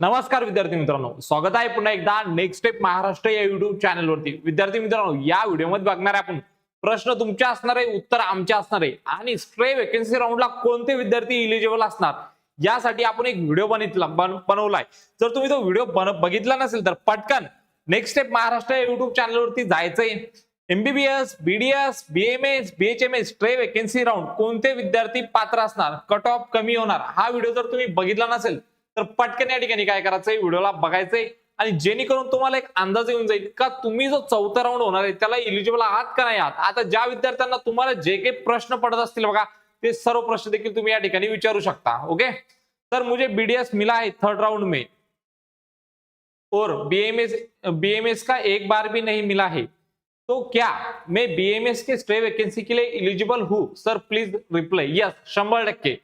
नमस्कार विद्यार्थी मित्रांनो. स्वागत आहे पुन्हा एकदा नेक्स्ट स्टेप महाराष्ट्र या युट्यूब चॅनलवरती विद्यार्थी मित्रांनो या व्हिडिओमध्ये बघणार आहे आपण प्रश्न तुमच्या असणार आहे उत्तर आमच्या असणार आहे आणि स्ट्रे वेकेन्सी राऊंडला कोणते विद्यार्थी इलिजिबल असणार यासाठी आपण एक व्हिडिओ बनितला बनवलाय. जर तुम्ही तो व्हिडिओ बघितला नसेल तर पटकन नेक्स्ट स्टेप महाराष्ट्र या युट्यूब चॅनलवरती जायचंय. MBBS BDS BMS BHMS stray vacancy round कोणते विद्यार्थी पात्र असणार कट ऑफ कमी होणार हा व्हिडिओ जर तुम्ही बघितला नसेल तर पटकन या ठिकाणी काय करायचंय? व्हिडिओला बघायचंय. आणि जेणेकरून तुम्हाला एक अंदाज येऊन जाईल का तुम्ही जो चौथा राऊंड होणार आहे त्याला इलिजिबल आहात का नाही आहात? आता ज्या विद्यार्थ्यांना तुम्हाला जे काही प्रश्न पडत असतील बघा ते सर्व प्रश्न देखील तुम्ही या ठिकाणी विचारू शकता ओके तर मुझे बीडीएस मिला है थर्ड राउंड में. और बीएमएस बीएमएस का एक बार भी नहीं मिला है. तो क्या मैं बीएमएस के स्टे वैकेंसी के लिए इलिजिबल हू? सर प्लीज रिप्लाय यस शंभर टक्के.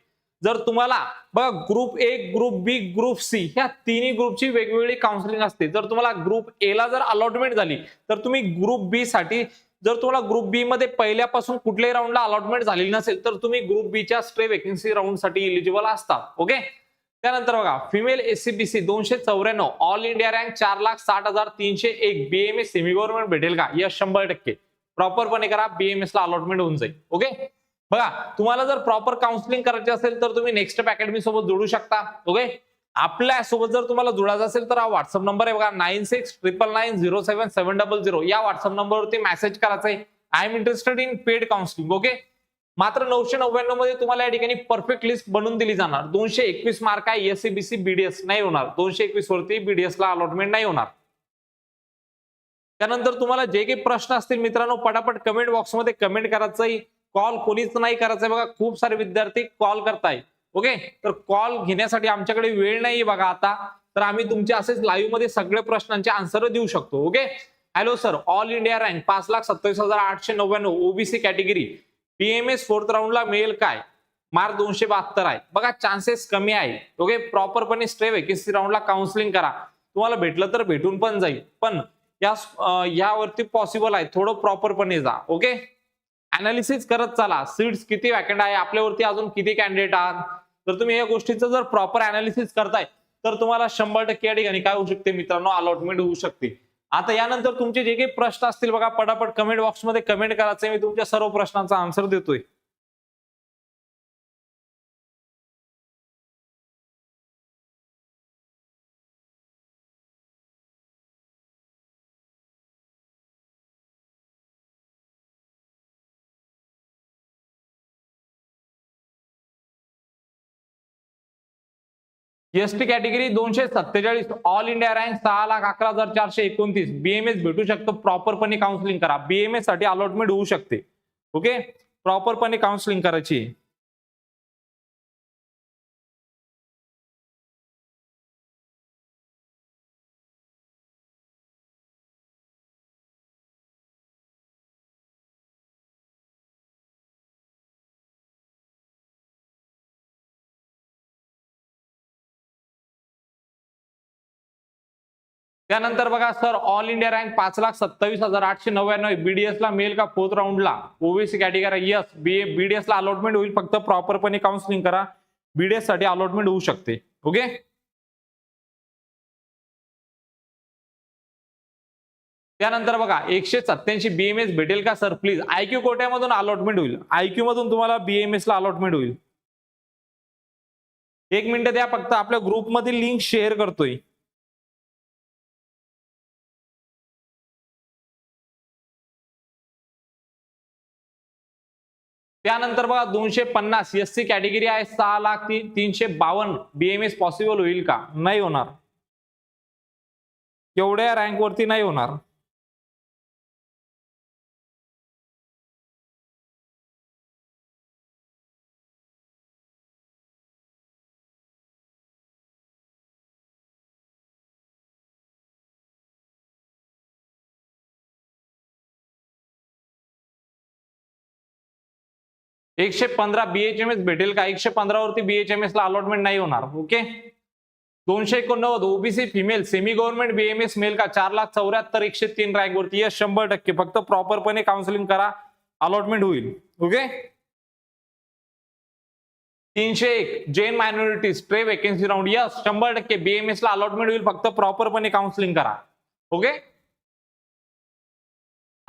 जर तुम्हाला बघा group A group B group C ह्या तिन्ही ग्रुपची वेगवेगळी काउन्सिलिंग असते. जर तुम्हाला ग्रुप ए ला जर अलॉटमेंट झाली तर तुम्ही ग्रुप बी साठी जर तुम्हाला ग्रुप बी मध्ये पहिल्यापासून कुठल्याही राऊंडला अलॉटमेंट झालेली नसेल तर तुम्ही ग्रुप बीच्या स्ट्रे वेकेन्सी राऊंडसाठी इलिजिबल असतात ओके त्यानंतर बघा फिमेल एससीबीसी दोनशे चौऱ्याण्णव ऑल इंडिया रँक चार लाख साठ हजार तीनशे एक बीएमएस सेमी गव्हर्नमेंट भेटेल का? यस शंभर टक्के. प्रॉपरपणे करा बीएमएस ला अलॉटमेंट होऊन जाईल ओके बघा तुम्हाला जर प्रॉपर काउन्सिलिंग करायचे असेल तर तुम्ही नेक्स्ट अकॅडमी सोबत जोडू शकता ओके आपल्यासोबत जर तुम्हाला जोडायचं असेल तर हा व्हॉट्सअप नंबर आहे बघा nine six triple nine zero seven seven double zero या व्हॉट्सअप नंबरवरती मेसेज करायचा आहे I am interested in paid counselling okay मात्र नऊशे नव्याण्णवमध्ये तुम्हाला या ठिकाणी परफेक्ट लिस्ट बनवून दिली जाणार. दोनशे एकवीस मार्क आहे एससीबीसी बीडीएस नाही होणार. दोनशे एकवीस वरती बीडीएस ला अलॉटमेंट नाही होणार. त्यानंतर तुम्हाला जे काही प्रश्न असतील मित्रांनो पटापट कमेंट बॉक्समध्ये कमेंट करायचंय. कॉल कोणीच नाही करायचंय बघा. खूप सारे विद्यार्थी कॉल करताय. ओके? तर कॉल घेण्यासाठी आमच्याकडे वेळ नाही बघा आता. तर आम्ही तुमचे असेच लाईव्हमध्ये सगळे प्रश्नांचे आन्सर देऊ शकतो. Okay? Hello sir all India rank पाच लाख सत्तावीस हजार आठशे नव्याण्णव. ओबीसी कॅटेगरी पीएमएस फोर्थ राऊंडला मिळेल काय? मार्क दोनशे बहात्तर आहे. बघा चान्सेस कमी आहे. ओके? प्रॉपरपणे स्ट्रे वेकेन्सी राऊंडला काउन्सिलिंग करा. तुम्हाला भेटलं तर भेटून पण जाईल. पण या यावरती पॉसिबल आहे. थोडं प्रॉपरपणे जा. ओके? अनालिसिस करत चला. सीट्स किती वॅकंट आहे? आपल्यावरती अजून किती कॅन्डिडेट आहात? तर तुम्ही या गोष्टीचं जर प्रॉपर अनालिसिस करताय तर तुम्हाला शंभर टक्के या ठिकाणी काय होऊ शकते मित्रांनो? अलॉटमेंट होऊ शकते. आता यानंतर तुमचे जे काही प्रश्न असतील बघा पटापट कमेंट बॉक्समध्ये कमेंट करायचे. मी तुमच्या सर्व प्रश्नांचा आन्सर देतोय. एसटी कॅटेगरी दोनशे सत्तेचाळीस. ऑल इंडिया रँक सहा लाख अकरा हजार चारशे एकोणतीस. बीएमएस भेटू शकतो. प्रॉपरपणे काउन्सिलिंग करा. बीएमएससाठी अलॉटमेंट होऊ शकते. ओके प्रॉपरपणे काउन्सिलिंग करायची. त्यानंतर बघा सर ऑल इंडिया रँक पाच लाख सत्तावीस हजार आठशे नव्याण्णव. बीडीएस ला मिळेल का fourth राऊंडला OBC category yes B BDS ला अलॉटमेंट होईल. फक्त प्रॉपरपणे काउन्सिलिंग करा. बीडीएससाठी अलॉटमेंट होऊ शकते. ओके त्यानंतर बघा एकशे सत्याऐंशी बीएमएस भेटेल का सर? प्लीज आयक्यू कोट्यामधून अलॉटमेंट होईल. आयक्यू मधून तुम्हाला बीएमएस ला अलॉटमेंट होईल. एक मिनिट द्या फक्त आपल्या ग्रुपमधील लिंक शेअर करतोय. त्यानंतर बघा दोनशे पन्नास एस सी कॅटेगरी आहे सहा लाख ती तीनशे बावन्न बीएमएस पॉसिबल होईल का? नाही होणार. एवढ्या रँकवरती नाही होणार. एकशे पंधरा बीएचएमएस भेटेल का? एकशे पंधरा वरती बीएचएमएस ला अलॉटमेंट नाही होणार ओके दोनशे एकोणनव्वद OBC female semi government BMS male का? चार लाख चौऱ्याहत्तर एकशे तीन रँकवरती यस शंभर टक्के. फक्त प्रॉपरपणे काउन्सिलिंग करा अलॉटमेंट होईल ओके तीनशे एक Jain minorities stray vacancy round yes शंभर टक्के बीएमएस ला अलॉटमेंट होईल फक्त प्रॉपरपणे काउन्सिलिंग करा ओके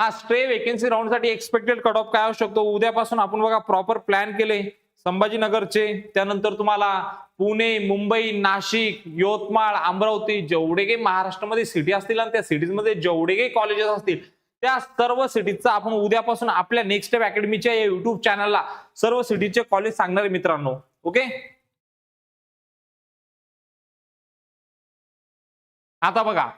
हा स्ट्रे वेकेन्सी राऊंडसाठी एक्सपेक्टेड कट ऑफ काय असू शकतो? उद्यापासून आपण बघा प्रॉपर प्लॅन केले. संभाजीनगरचे त्यानंतर तुम्हाला पुणे मुंबई नाशिक यवतमाळ अमरावती जेवढे काही महाराष्ट्रामध्ये सिटी असतील आणि त्या सिटीजमध्ये जेवढे काही कॉलेजेस असतील त्या सर्व सिटीजचा आपण उद्यापासून आपल्या नेक्स्ट स्टेप अकॅडमीच्या या युट्यूब चॅनलला सर्व सिटीचे कॉलेज सांगणार मित्रांनो. ओके आता बघा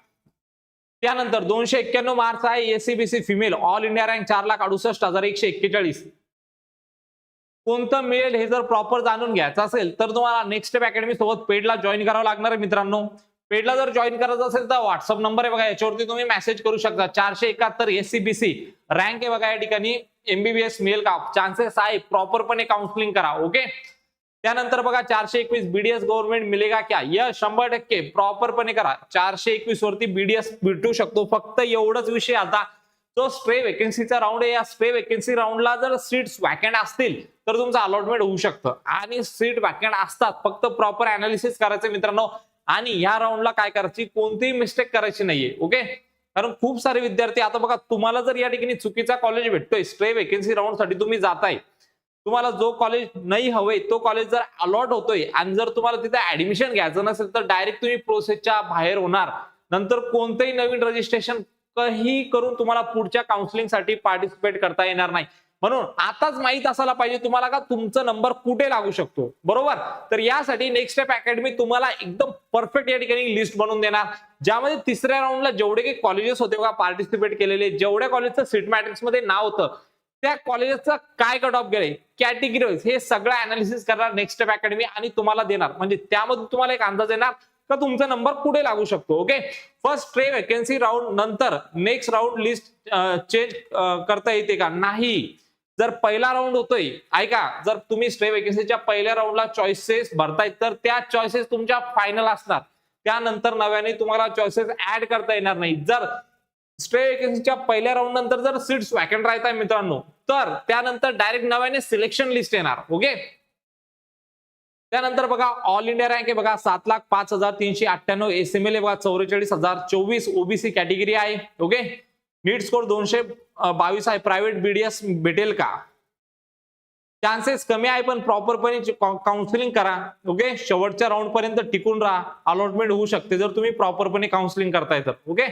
त्यानंतर दोनशे एक्क्याण्णव मार्क्स आहे SEBC female all India rank चार लाख अडुसष्ट हजार एकशे एक्केचाळीस. कोणतं मिळेल हे जर प्रॉपर जाणून घ्यायचं असेल तर तुम्हाला नेक्स्ट अकॅडमी सोबत पेडला जॉईन करावं लागणार आहे मित्रांनो. पेडला जर जॉईन करायचं असेल तर व्हॉट्सअप नंबर आहे बघा याच्यावरती तुम्ही मेसेज करू शकता. चारशे एकाहत्तर एससीबीसी रँक आहे बघा या ठिकाणी. एमबीबीएस मिळेल का चान्सेस आहे प्रॉपरपणे काउन्सिलिंग करा ओके त्यानंतर बघा चारशे एकवीस बीडीएस गव्हर्नमेंट मिलेगा क्या? यस शंभर टक्के. प्रॉपरपणे करा. चारशे एकवीस वरती बीडीएस भेटू शकतो. फक्त एवढंच विषय आता. जो स्ट्रे वेकेन्सीचा राऊंड आहे या स्ट्रे वेकेन्सी राऊंडला जर सीट्स वॅकंट असतील तर तुमचं अलॉटमेंट होऊ शकतं. आणि सीट वॅकंट असतात फक्त प्रॉपर अनालिसिस करायचं मित्रांनो. आणि या राऊंडला काय करायची? कोणतीही मिस्टेक करायची नाहीये. ओके कारण खूप सारे विद्यार्थी आता बघा तुम्हाला जर या ठिकाणी चुकीचा कॉलेज भेटतोय स्ट्रे वेकेन्सी राऊंडसाठी तुम्ही जाताय तुम्हाला जो कॉलेज नाही हवंय तो कॉलेज जर अलॉट होतोय आणि जर तुम्हाला तिथे ऍडमिशन घ्यायचं नसेल तर डायरेक्ट तुम्ही प्रोसेसच्या बाहेर होणार. नंतर कोणतंही नवीन रजिस्ट्रेशन काही करून तुम्हाला पुढच्या काउन्सिलिंगसाठी पार्टिसिपेट करता येणार नाही. म्हणून आताच माहीत असायला पाहिजे तुम्हाला का तुमचा नंबर कुठे लागू शकतो? बरोबर? तर यासाठी नेक्स्ट स्टेप अकॅडमी तुम्हाला एकदम परफेक्ट या ठिकाणी लिस्ट बनवून देणार. ज्यामध्ये तिसऱ्या राऊंडला जेवढे काही कॉलेजेस होते बघा पार्टिसिपेट केलेले जेवढ्या कॉलेजचं सीट मॅट्रिक्समध्ये नाव होतं त्या कॉलेजचं काय कट ऑफ गेले? कॅटेगरी वाईज हे सगळं अनालिसिस करणार नेक्स्ट स्टेप अकॅडमी आणि तुम्हाला देणार. म्हणजे त्यामध्ये तुम्हाला एक अंदाज येणार का तुमचा नंबर कुठे लागू शकतो okay first stray vacancy round नंतर नेक्स्ट राऊंड लिस्ट चेंज करता येते का? नाही. जर पहिला राऊंड होतोय ऐका जर तुम्ही स्ट्रे वेकेन्सीच्या पहिल्या राऊंडला चॉईसेस भरताय तर त्या चॉईसेस तुमच्या फायनल असणार. त्यानंतर नव्याने तुम्हाला चॉईसेस ऍड करता येणार नाही. जर स्ट्रे वेकेन्सीच्या पहिल्या राऊंड नंतर जर सीट्स वॅकंट राहत आहे मित्रांनो तर त्यानंतर डायरेक्ट नव्याने सिलेक्शन लिस्ट येणार ओके त्यानंतर बघा ऑल इंडिया रँक आहे बघा सात लाख पाच हजार तीनशे अठ्ठ्याण्णव एस एम एल बघा चौवेचाळीस हजार चोवीस ओबीसी कॅटेगरी आहे ओके नीट स्कोर दोनशे बावीस आहे प्रायव्हेट बीडीएस भेटेल का? चान्सेस कमी आहे पण प्रॉपरपणे काउन्सिलिंग करा ओके शेवटच्या राऊंड पर्यंत टिकून राहा अलॉटमेंट होऊ शकते जर तुम्ही प्रॉपरपणे काउन्सिलिंग करताय तर ओके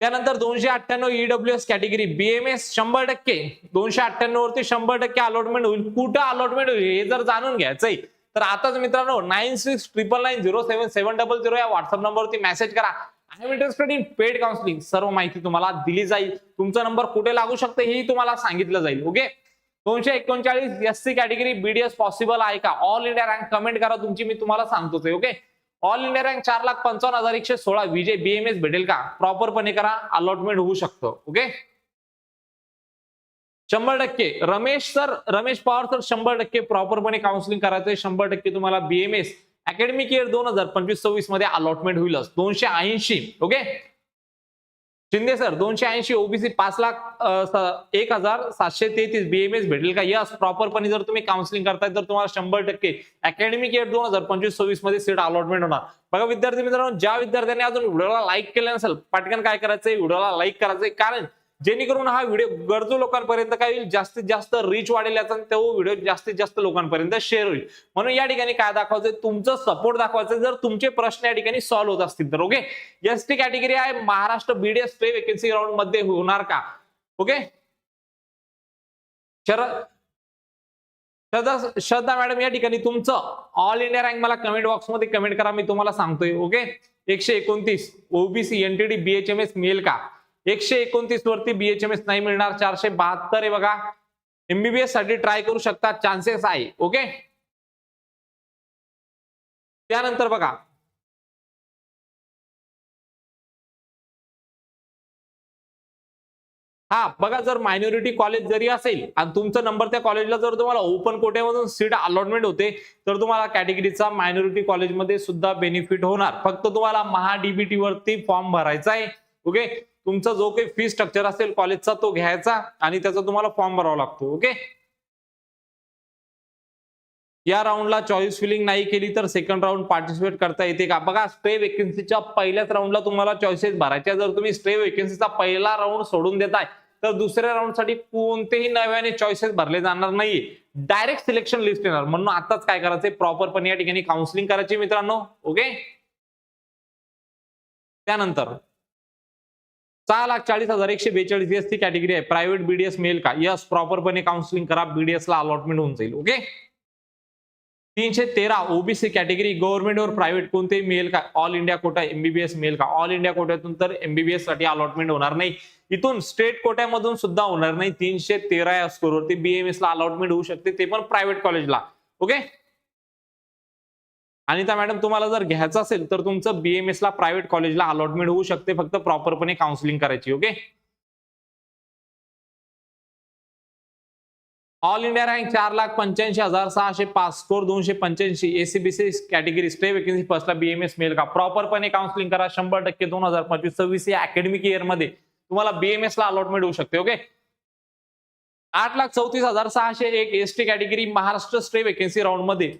त्यानंतर दोनशे अठ्ठ्याण्णव ईडब्ल्यू एस कॅटेगरी बीएमएस शंभर टक्के. दोनशे अठ्ठ्याण्णव वरती शंभर टक्के अलॉटमेंट होईल. कुठं अलॉटमेंट होईल हे जर जाणून घ्यायचंय तर आताच मित्रांनो nine six triple nine zero seven seven double zero या व्हॉट्सअप नंबरवरती मेसेज करा. I am interested in paid counselling सर्व माहिती तुम्हाला दिली जाईल. तुमचा नंबर कुठे लागू शकते हेही तुम्हाला सांगितलं जाईल. ओके दोनशे एकोणचाळीस S C category BDS possible आहे का? ऑल इंडिया रँक कमेंट करा. तुमची मी तुम्हाला सांगतोच आहे. ओके ऑल इंडिया रँक चार लाख पंचावन्न हजार एकशे सोळा विजय बीएमएस भेटेल का? प्रॉपरपणे करा अलॉटमेंट होऊ शकतं ओके शंभर टक्के. रमेश सर रमेश पवार सर शंभर टक्के प्रॉपरपणे काउन्सिलिंग करायचंय. शंभर टक्के तुम्हाला बीएमएस अकॅडमिक इयर दोन हजार पंचवीस सव्वीसमध्ये अलॉटमेंट होईलच. दोनशे ऐंशी ओके शिंदे सर दोनशे ऐंशी ओबीसी पाच लाख एक हजार सातशे तेहतीस बीएमएस भेटेल का? यस प्रॉपरपणे जर तुम्ही काउन्सिलिंग करताय तर तुम्हाला शंभर टक्के अकॅडमिक इयर दोन हजार पंचवीस सव्वीसमध्ये सीट अलॉटमेंट होणार. बघा विद्यार्थी मित्रांनो ज्या विद्यार्थ्यांनी अजून व्हिडिओला लाईक केलं नसेल पटकन काय करायचंय? व्हिडिओला लाईक करायचंय. कारण जेणेकरून हा व्हिडिओ गरजू लोकांपर्यंत काय होईल? जास्तीत जास्त रीच वाढेल याचा तो व्हिडिओ जास्तीत जास्त लोकांपर्यंत शेअर होईल. म्हणून या ठिकाणी काय दाखवायचं तुमचं सपोर्ट दाखवायचं जर तुमचे प्रश्न या ठिकाणी सॉल्व्ह होत असतील तर ओके एस टी कॅटेगरी आहे महाराष्ट्र बीडीएस पे वेकेन्सी राऊंडमध्ये होणार का? ओके शरद श्रद्धा श्रद्धा मॅडम या ठिकाणी तुमचं ऑल इंडिया रँक मला कमेंट बॉक्समध्ये कमेंट करा मी तुम्हाला सांगतोय ओके एकशे एकोणतीस ओबीसी एनटीडी बीएचएमएस मिळेल का? एकशे एकोणतीस वरती बीएचएमएस नाही मिळणार चारशे बहात्तर आहे बघा. एमबीबीएससाठी ट्राय करू शकता चान्सेस आहे ओके त्यानंतर बघा. हा बघा जर मायनॉरिटी कॉलेज जरी असेल आणि तुमचा नंबर त्या कॉलेजला जर तुम्हाला ओपन कोट्यामधून सीट अलॉटमेंट होते तर तुम्हाला कॅटेगरीचा मायनॉरिटी कॉलेजमध्ये सुद्धा बेनिफिट होणार. फक्त तुम्हाला महा डीबीटी वरती फॉर्म भरायचा आहे ओके तुमचा जो काही फी स्ट्रक्चर असेल कॉलेजचा तो घ्यायचा आणि त्याचा तुम्हाला फॉर्म भरावा लागतो ओके या राऊंडला चॉईस फिलिंग नाही केली तर सेकंड राऊंड पार्टिसिपेट करता येते का? बघा स्ट्रे वेकन्सीच्या पहिल्याच राऊंडला तुम्हाला चॉईसेस भरायच्या जर तुम्ही स्ट्रे वेकन्सीचा पहिला राऊंड सोडून देताय तर दुसऱ्या राऊंडसाठी कोणतेही नव्याने चॉईसेस भरले जाणार नाही डायरेक्ट सिलेक्शन लिस्ट येणार. म्हणून आताच काय करायचंय? प्रॉपरपणे या ठिकाणी काउन्सिलिंग करायची मित्रांनो ओके त्यानंतर सहा लाख चाळीस हजार एकशे बेचाळीस एस ती कॅटेगरी आहे. प्रायव्हेट बीडीएस मेल का? यस प्रॉपरपणे काउन्सिलिंग करा. बीडीएस ला अलॉटमेंट होऊन जाईल. ओके तीनशे तेरा ओबीसी कॅटेगरी गव्हर्नमेंटवर प्रायव्हेट कोणतेही मिळेल का? ऑल इंडिया कोटा एमबीबीएस मिळेल का? ऑल इंडिया कोट्यातून तर एमबीबीएससाठी अलॉटमेंट होणार नाही. इथून स्टेट कोट्यामधून सुद्धा होणार नाही. तीनशे तेरा या स्कोरवरती बीएमएस ला अलॉटमेंट होऊ शकते. ते पण प्रायव्हेट कॉलेजला ओके आणि त्या मॅडम तुम्हाला जर घ्यायचं असेल तर तुमचं बीएमएस ला प्रायव्हेट कॉलेजला अलॉटमेंट होऊ शकते फक्त प्रॉपरपणे काउन्सिलिंग करायची ओके ऑल इंडिया रँक चार लाख पंच्याऐंशी हजार सहाशे पाच स्कोर दोनशे पंच्याऐंशी एसीबीसी कॅटेगरी स्टे वेकेन्सी फर्स्टला बीएमएस मिळेल का? प्रॉपरपणे काउन्सिलिंग करा शंभर टक्के दोन हजार पंचवीस सव्वीस या अकॅडमिक इयरमध्ये तुम्हाला बीएमएस ला अलॉटमेंट होऊ शकते ओके आठ लाख चौतीस हजार सहाशे एक S T category Maharashtra stay vacancy राऊंडमध्ये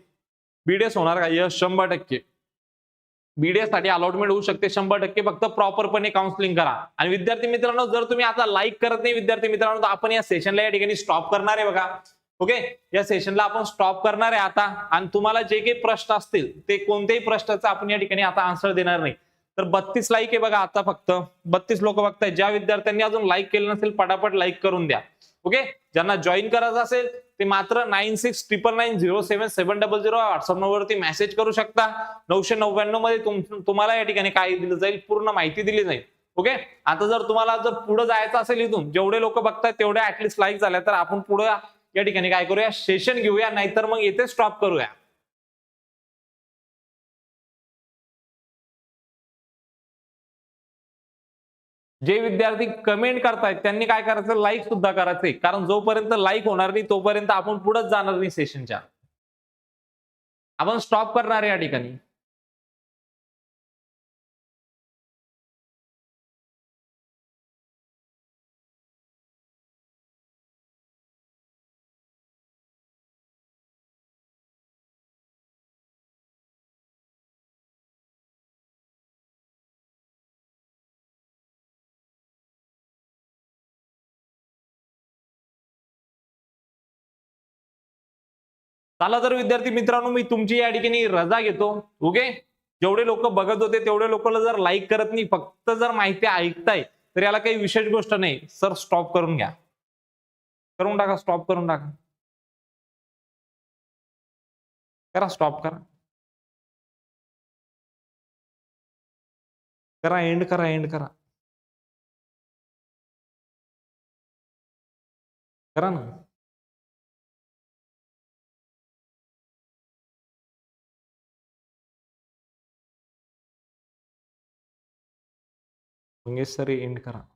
बीडीएस होणार का? यस शंभर टक्के. बीडीएससाठी अलॉटमेंट होऊ शकते शंभर टक्के. फक्त प्रॉपरपणे काउन्सिलिंग करा. आणि विद्यार्थी मित्रांनो जर तुम्ही आता लाईक करत नाही विद्यार्थी मित्रांनो तर आपण या सेशनला या ठिकाणी स्टॉप करणार आहे बघा. ओके या सेशनला आपण स्टॉप करणार आहे आता. आणि तुम्हाला जे काही प्रश्न असतील ते कोणत्याही प्रश्नाचा आपण या ठिकाणी आता आन्सर देणार नाही. तर बत्तीस लाईक आहे बघा आता फक्त. बत्तीस लोक बघताय ज्या विद्यार्थ्यांनी अजून लाईक केलं नसेल पटापट लाईक करून द्या. ओके? ज्यांना जॉईन करायचं असेल ते मात्र nine six triple nine zero seven seven double zero WhatsApp नंबरवरती मेसेज करू शकता. नऊशे नव्याण्णवमध्ये तुम्हाला या ठिकाणी काय दिलं जाईल पूर्ण माहिती दिली जाईल. ओके? आता जर तुम्हाला जर पुढे जायचं असेल इथून जेवढे लोक बघतात तेवढे ऍटलिस्ट लाईक झाल्या तर आपण पुढे या ठिकाणी काय करूया सेशन घेऊया नाहीतर मग येथे स्टॉप करूया. जे विद्यार्थी कमेंट करतायत त्यांनी काय करायचं? लाईक सुद्धा करायचंय कारण जोपर्यंत लाईक होणार नाही तोपर्यंत आपण पुढेच जाणार नाही सेशनच्या आपण स्टॉप करणार आहे या ठिकाणी. चला तर विद्यार्थी मित्रांनो मी तुमची या ठिकाणी रजा घेतो. ओके जेवढे लोक बघत होते तेवढे लोकांना जर लाईक करत नाही फक्त जर माहिती ऐकताय तर याला काही विशेष गोष्ट नाही. सर स्टॉप करून घ्या. करून टाका स्टॉप करून टाका. करा स्टॉप करा. करा एंड करा एंड करा. करा ना. मंगेश सर एंड करा